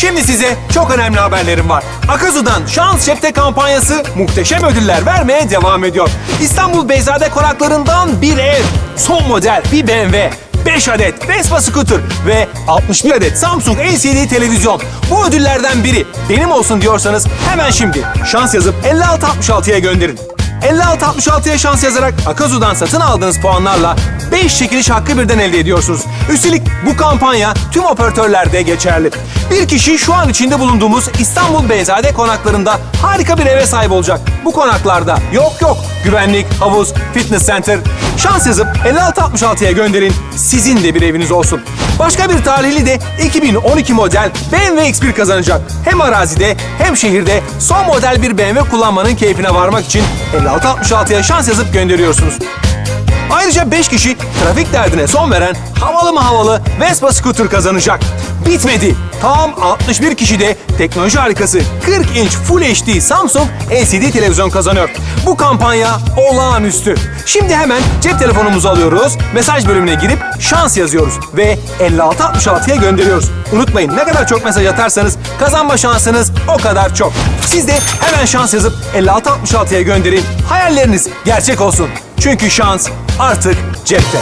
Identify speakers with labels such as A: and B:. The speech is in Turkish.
A: Şimdi size çok önemli haberlerim var. Akazu'dan Şans Cepte kampanyası muhteşem ödüller vermeye devam ediyor. İstanbul Beyzade konaklarından bir ev, son model bir BMW, 5 adet Vespa scooter ve 61 adet Samsung LCD televizyon. Bu ödüllerden biri benim olsun diyorsanız hemen şimdi şans yazıp 5666'ya gönderin. 5666'ya şans yazarak Akazu'dan satın aldığınız puanlarla 5 çekiliş hakkı birden elde ediyorsunuz. Üstelik bu kampanya tüm operatörlerde geçerli. Bir kişi şu an içinde bulunduğumuz İstanbul Beyzade konaklarında harika bir eve sahip olacak. Bu konaklarda yok yok güvenlik, havuz, fitness center. Şans yazıp 5666'ya gönderin. Sizin de bir eviniz olsun. Başka bir talihli de 2012 model BMW X1 kazanacak. Hem arazide hem şehirde son model bir BMW kullanmanın keyfine varmak için 5666'ya şans yazıp gönderiyorsunuz. Ayrıca 5 kişi trafik derdine son veren havalı mı havalı Vespa scooter kazanacak. Bitmedi. Tam 61 kişi de teknoloji harikası 40 inç Full HD Samsung LCD televizyon kazanıyor. Bu kampanya olağanüstü. Şimdi hemen cep telefonumuzu alıyoruz, mesaj bölümüne girip şans yazıyoruz ve 5666'ya gönderiyoruz. Unutmayın ne kadar çok mesaj atarsanız kazanma şansınız o kadar çok. Siz de hemen şans yazıp 5666'ya gönderin. Hayalleriniz gerçek olsun. Çünkü şans artık cepte.